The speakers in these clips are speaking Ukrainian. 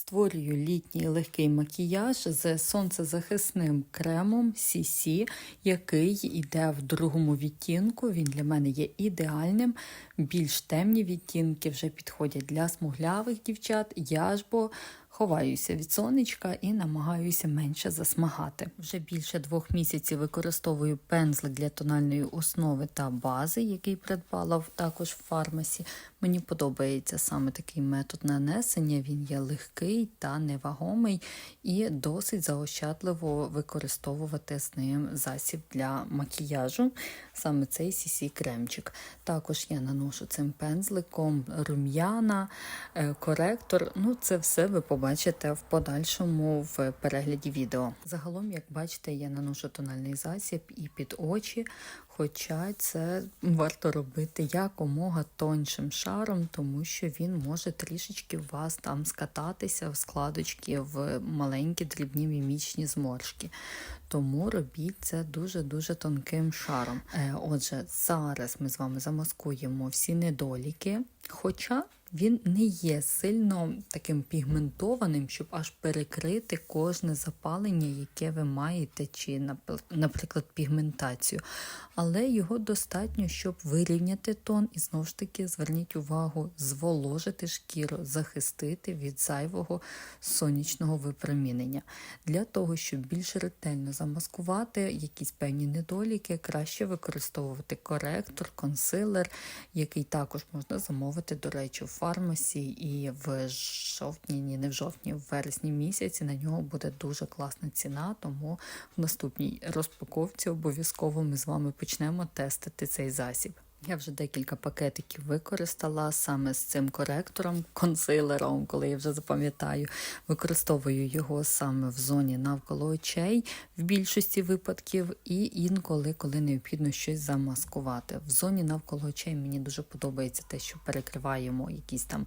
Створюю літній легкий макіяж з сонцезахисним кремом CC, який йде в другому відтінку. Він для мене є ідеальним. Більш темні відтінки вже підходять для смуглявих дівчат. Я ж бо ховаюся від сонечка і намагаюся менше засмагати. Вже більше двох місяців використовую пензлик для тональної основи та бази, який придбала також в фармасі. Мені подобається саме такий метод нанесення. Він є легкий та невагомий і досить заощадливо використовувати з ним засіб для макіяжу, саме цей CC кремчик. Також я наношу цим пензликом рум'яна, е, коректор. Ну, це все ви побачите в подальшому в перегляді відео. Загалом, як бачите, я наношу тональний засіб і під очі. Хоча це варто робити якомога тоншим шаром, тому що він може трішечки у вас там скататися в складочки в маленькі дрібні мімічні зморшки. Тому робіть це дуже-дуже тонким шаром. Е, Отже, зараз ми з вами замаскуємо всі недоліки, хоча він не є сильно таким пігментованим, щоб аж перекрити кожне запалення, яке ви маєте, чи, напр- наприклад, пігментацію. Але його достатньо, щоб вирівняти тон і знову ж таки зверніть увагу, зволожити шкіру, захистити від зайвого сонячного випромінення. Для того, щоб більш ретельно замаскувати якісь певні недоліки, краще використовувати коректор, консилер, який також можна замовити, до речі, в фармасі, і в жовтні, ні, не в жовтні, в вересні місяці на нього буде дуже класна ціна. Тому в наступній розпаковці обов'язково ми з вами почнемо тестити цей засіб. Я вже декілька пакетиків використала саме з цим коректором, консилером, коли я вже запам'ятаю. Використовую його саме в зоні навколо очей в більшості випадків, і інколи, коли необхідно щось замаскувати. В зоні навколо очей мені дуже подобається те, що перекриваємо якісь там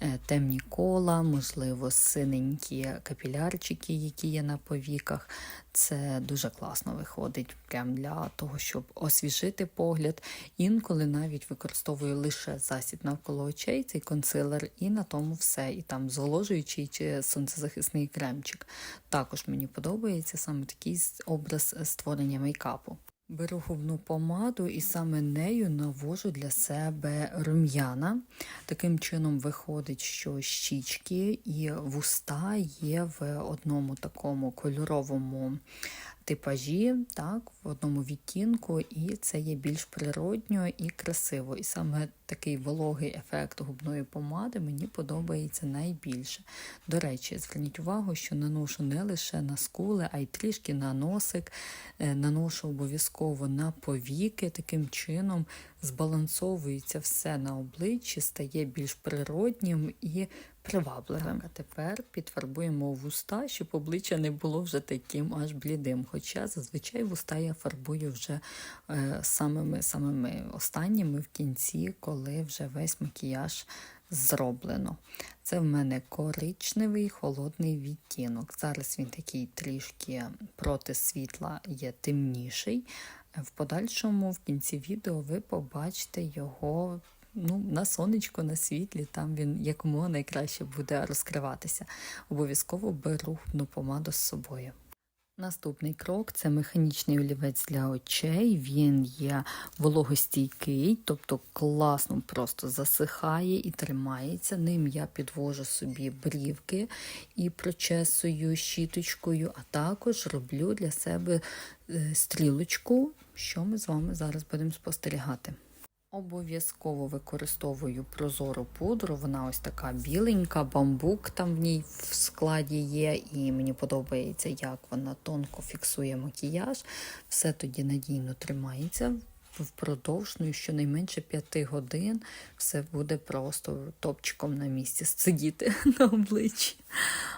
е, темні кола, можливо, синенькі капілярчики, які є на повіках. Це дуже класно виходить прям для того, щоб освіжити погляд. Інколи навіть використовую лише засіб навколо очей, цей консилер, і на тому все. І там зволожуючий чи сонцезахисний кремчик. Також мені подобається саме такий образ створення мейкапу. Беру губну помаду і саме нею навожу для себе рум'яна. Таким чином виходить, що щічки і вуста є в одному такому кольоровому типажі, так, в одному відтінку, і це є більш природньо і красиво. І саме такий вологий ефект губної помади мені подобається найбільше. До речі, зверніть увагу, що наношу не лише на скули, а й трішки на носик, Е, наношу обов'язково на повіки. Таким чином збалансовується все на обличчі, стає більш природнім і привабливим. А тепер підфарбуємо вуста, щоб обличчя не було вже таким аж блідим. Хоча зазвичай вуста я фарбую вже е, самими, самими останніми в кінці, коли вже весь макіяж зроблено. Це в мене коричневий холодний відтінок. Зараз він такий трішки проти світла є темніший. В подальшому, в кінці відео, ви побачите його ну, на сонечку, на світлі, там він якомога найкраще буде розкриватися. Обов'язково беру губну помаду з собою. Наступний крок це механічний олівець для очей. Він є вологостійкий, тобто класно просто засихає і тримається. Ним я підвожу собі брівки і прочесую щіточкою, а також роблю для себе е, стрілочку, що ми з вами зараз будемо спостерігати. Обов'язково використовую прозору пудру. Вона ось така біленька, бамбук там в ній в складі є, і мені подобається, як вона тонко фіксує макіяж. Все тоді надійно тримається. Впродовж ну, щонайменше 5 годин все буде просто топчиком на місці сидіти на обличчі.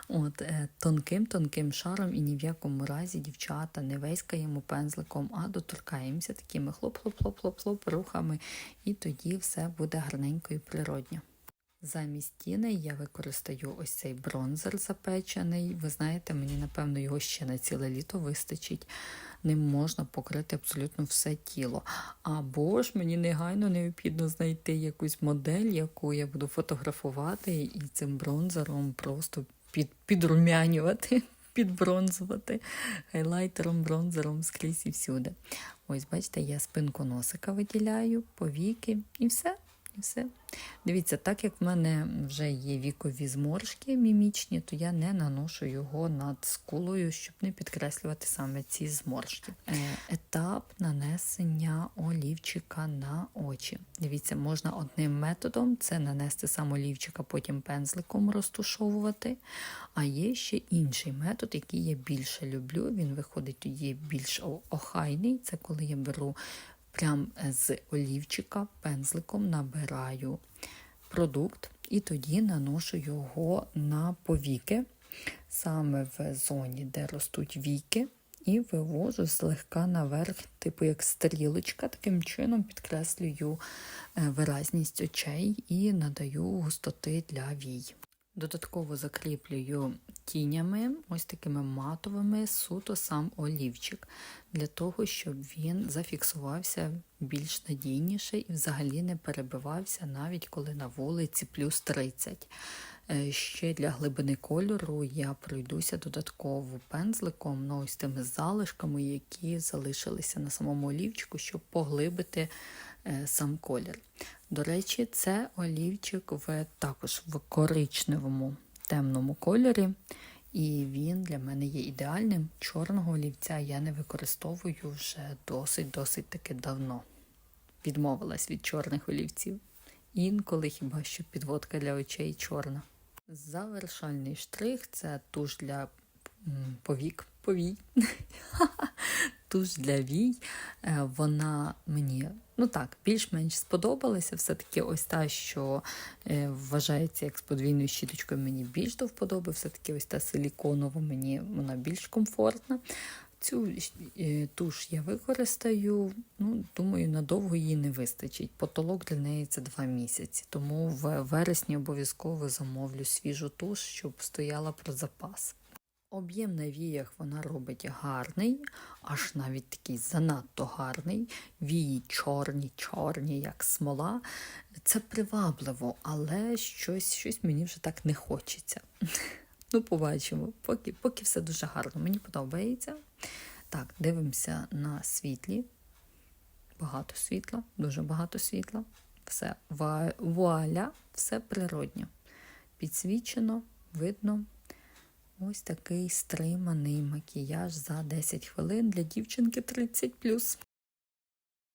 От, е, Тонким-тонким шаром і ні в якому разі дівчата не вейскаємо пензликом, а доторкаємося такими хлоп-хлоп-хлоп-хлоп рухами, і тоді все буде гарненько і природньо. Замість тіни я використаю ось цей бронзер запечений. Ви знаєте, мені, напевно, його ще на ціле літо вистачить. Ним можна покрити абсолютно все тіло. Або ж мені негайно необхідно знайти якусь модель, яку я буду фотографувати, і цим бронзером просто під, підрумянювати, підбронзувати хайлайтером, бронзером скрізь і всюди. Ось, бачите, я спинку носика виділяю, повіки і все. І все. Дивіться, так як в мене вже є вікові зморшки мімічні, то я не наношу його над скулою, щоб не підкреслювати саме ці зморшки. Е, етап нанесення олівчика на очі. Дивіться, можна одним методом це нанести сам олівчик, а потім пензликом розтушовувати. А є ще інший метод, який я більше люблю. Він виходить тоді більш охайний. Це коли я беру прям з олівчика пензликом набираю продукт і тоді наношу його на повіки, саме в зоні, де ростуть віки, і вивожу злегка наверх, типу як стрілочка, таким чином підкреслюю е, виразність очей і надаю густоти для вій. Додатково закріплюю тінями, ось такими матовими, суто сам олівчик, для того, щоб він зафіксувався більш надійніше і взагалі не перебивався, навіть коли на вулиці плюс 30. Е, Ще для глибини кольору я пройдуся додатково пензликом, ну ось тими залишками, які залишилися на самому олівчику, щоб поглибити е, сам колір. До речі, це олівчик в, також в коричневому темному кольорі, і він для мене є ідеальним. Чорного олівця я не використовую вже досить-досить таки давно. Відмовилась від чорних олівців. Інколи хіба що підводка для очей чорна. Завершальний штрих це туш для повік, повій. Туш для вій. Е, Вона мені ну так, більш-менш сподобалася. Все-таки ось та, що е, вважається як з подвійною щіточкою, мені більш до вподоби. Все-таки ось та силіконова мені вона більш комфортна. Цю е, туш я використаю, ну, думаю, надовго її не вистачить. Потолок для неї це два місяці, тому в вересні обов'язково замовлю свіжу туш, щоб стояла про запас. Об'єм на віях вона робить гарний, аж навіть такий занадто гарний. Вії чорні, чорні, як смола. Це привабливо, але щось, щось мені вже так не хочеться. Ну, побачимо. Поки, поки все дуже гарно. Мені подобається. Так, дивимося на світлі. Багато світла, дуже багато світла. Все вуаля, все природньо. Підсвічено, видно. Ось такий стриманий макіяж за 10 хвилин для дівчинки 30+.